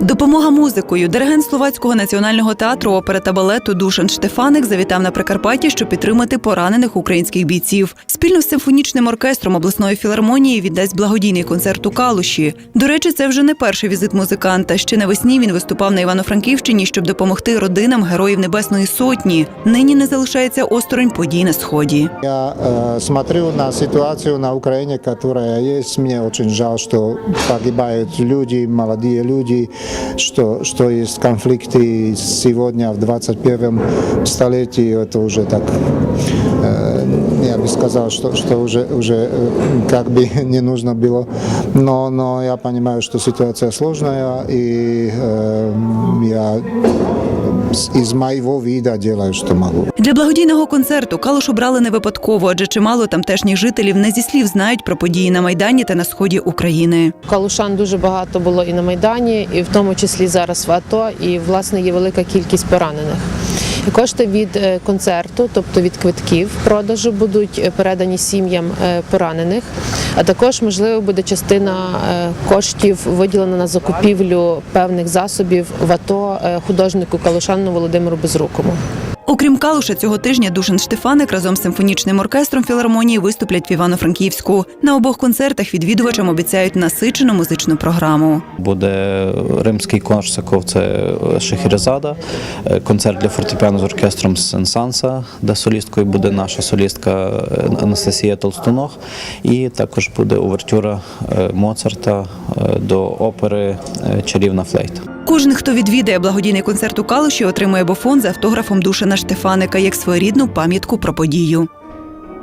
Допомога музикою. Диригент Словацького національного театру опери та балету Душан Штефаник завітав на Прикарпаття, щоб підтримати поранених українських бійців. Спільно з симфонічним оркестром обласної філармонії віддасть благодійний концерт у Калуші. До речі, це вже не перший візит музиканта. Ще навесні він виступав на Івано-Франківщині, щоб допомогти родинам героїв Небесної Сотні. Нині не залишається осторонь подій на сході. Я э, смотрю на ситуацию на Украине, которая есть. Мне очень жаль, что погибают люди, молодые люди, что, что есть конфликты сегодня в 21 столетии. Это уже так, э, я бы сказал, что, что уже, уже э, как бы не нужно было. Но, но я понимаю, что ситуация сложная, и э, я из моего віда делаю, могу. Для благодійного концерту Калуш обрали не випадково, адже чимало тамтешніх жителів не зі слів знають про події на майдані та на сході України. Калушан дуже багато було і на Майдані, і в тому числі зараз в АТО, і власне є велика кількість поранених. Кошти від е, концерту, тобто від квитків продажу, будуть е, передані сім'ям е, поранених. А також можливо буде частина коштів виділена на закупівлю певних засобів в АТО художнику Калушану Володимиру Безрукому. Окрім Калуша, цього тижня Душин Штефаник разом з симфонічним оркестром філармонії виступлять в Івано-Франківську. На обох концертах відвідувачам обіцяють насичену музичну програму. Буде римський Корсаков, це Шехерезада, е, концерт для фортепіано з оркестром Сенсанса, де солісткою буде наша солістка е, Анастасія Толстуног. І також буде увертюра е, Моцарта е, до опери е, Чарівна флейта. Кожен, хто відвідає благодійний концерт у Калуші, отримує бофон з автографом Душина Штефаника як своєрідну пам'ятку про подію.